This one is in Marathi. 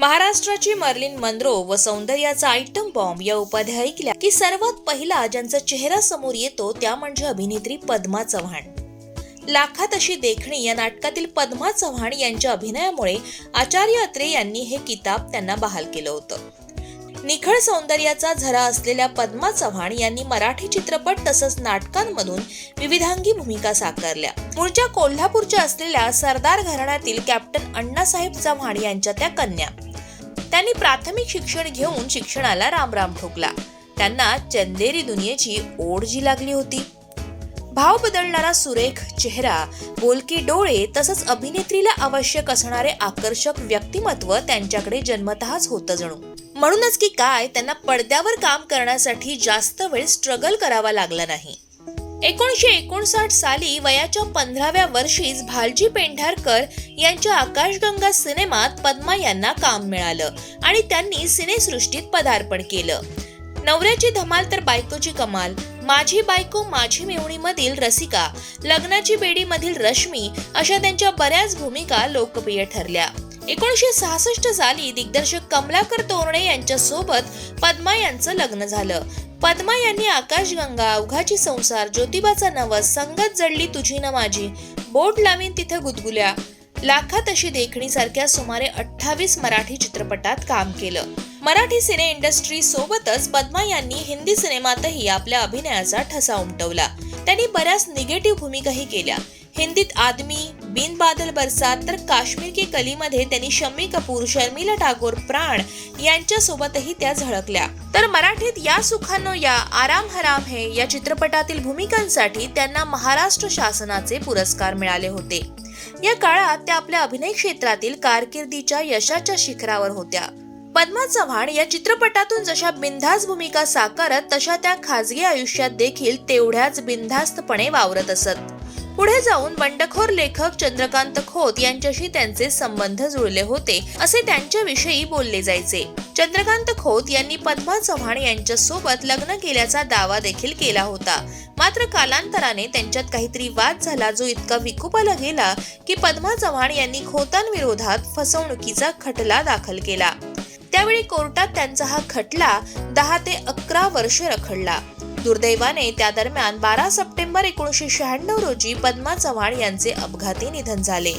महाराष्ट्राची मर्लिन मंद्रो व सौंदर्याचा आयटम बॉम्ब या उपाध्या ऐकल्या की सर्वात पहिला ज्यांचा चेहरा समोर येतो त्या म्हणजे अभिनेत्री पद्मा चव्हाण. लाखात अशी देखणी या नाटकातील पद्मा चव्हाण यांच्या अभिनयामुळे आचार्य अत्रे यांनी हे किताब त्यांना बहाल केलं होतं. निखळ सौंदर्याचा झरा असलेल्या पद्मा चव्हाण यांनी मराठी चित्रपट तसंच नाटकांमधून विविधांगी भूमिका साकारल्या. मूळच्या कोल्हापूरच्या असलेल्या सरदार घराण्यातील कॅप्टन अण्णासाहेब चव्हाण यांच्या त्या कन्या. त्यांनी प्राथमिक शिक्षण घेऊन शिक्षणाला रामराम ठोकला. त्यांना चंदेरी दुनियेची ओढ जी लागली होती. भाव बदलणारा सुरेख चेहरा बोलकी डोळे तसंच अभिनेत्रीला आवश्यक असणारे आकर्षक व्यक्तिमत्व त्यांच्याकडे जन्मतःच होतं जणू. म्हणूनच की काय त्यांना पडद्यावर काम करण्यासाठी जास्त वेळ स्ट्रगल करावा लागला नाही. एकोणीसशे एकोणसाठ साली वयाच्या पंधराव्या वर्षीच भालजी पेंढारकर यांच्या आकाशगंगा सिनेमात पद्मा यांना काम मिळालं आणि त्यांनी सिनेसृष्टीत पदार्पण केलं. नवऱ्याची धमाल तर बायकोची कमाल. माझी बायको माझी मेवणी मधील रसिका. लग्नाची बेडी मधील रश्मी अशा त्यांच्या बऱ्याच भूमिका लोकप्रिय ठरल्या. एकोणीसशे सहासष्ट साली दिग्दर्शक कमलाकर तोरणे यांच्यासोबत पद्मा यांचं लग्न झालं. पद्मा यांनी आकाशगंगा अवघाची संसार ज्योतिबाचा नवस संगत जडली तुझी न माझी बोट लावीन तिथं गुदगुल्या. लाखात अशी देखणी सारख्या सुमारे अठ्ठावीस मराठी चित्रपटात काम केलं. मराठी सिने इंडस्ट्री सोबतच पद्मा यांनी हिंदी सिनेमातही आपल्या अभिनयाचा ठसा उमटवला. त्यांनी बऱ्याच निगेटिव्ह भूमिकाही केल्या. हिंदीत आदमी बिन बादल बरसात तर काश्मीर की कलीमध्ये त्यांनी शम्मी कपूर शर्मिला टागोर प्राण यांच्यासोबतही त्या झळकल्या. तर मराठीत या सुखानो या आराम हराम हे या चित्रपटातील भूमिकांसाठी त्यांना महाराष्ट्र शासनाचे पुरस्कार मिळाले होते. या काळात त्या आपल्या अभिनय क्षेत्रातील कारकिर्दीच्या यशाच्या शिखरावर होत्या. पद्मा चव्हाण या चित्रपटातून जशा बिनधास्त भूमिका साकारत तशा त्या खाजगी आयुष्यात देखील तेवढ्याच बिनधास्तपणे वावरत असत. पुढे जाऊन बंडखोर लेखक चंद्रकांत खोत यांच्याशी त्यांचे संबंध जुळले होते असे त्यांच्याविषयी बोलले जायचे. चंद्रकांत खोत यांनी पद्मा चव्हाण यांच्यासोबत लग्न केल्याचा दावा देखील केला होता. मात्र कालांतराने त्यांच्यात काहीतरी वाद झाला जो इतका विकोपाला गेला की पद्मा चव्हाण यांनी खोतांविरोधात फसवणुकीचा खटला दाखल केला. त्यावेळी कोर्टात त्यांचा हा खटला दहा ते अकरा वर्ष रखडला. दुर्दैवाने त्या दरम्यान बारा सप्टेंबर एकोणीसशे शहाण्णव रोजी पद्मा चव्हाण यांचे अपघाती निधन झाले.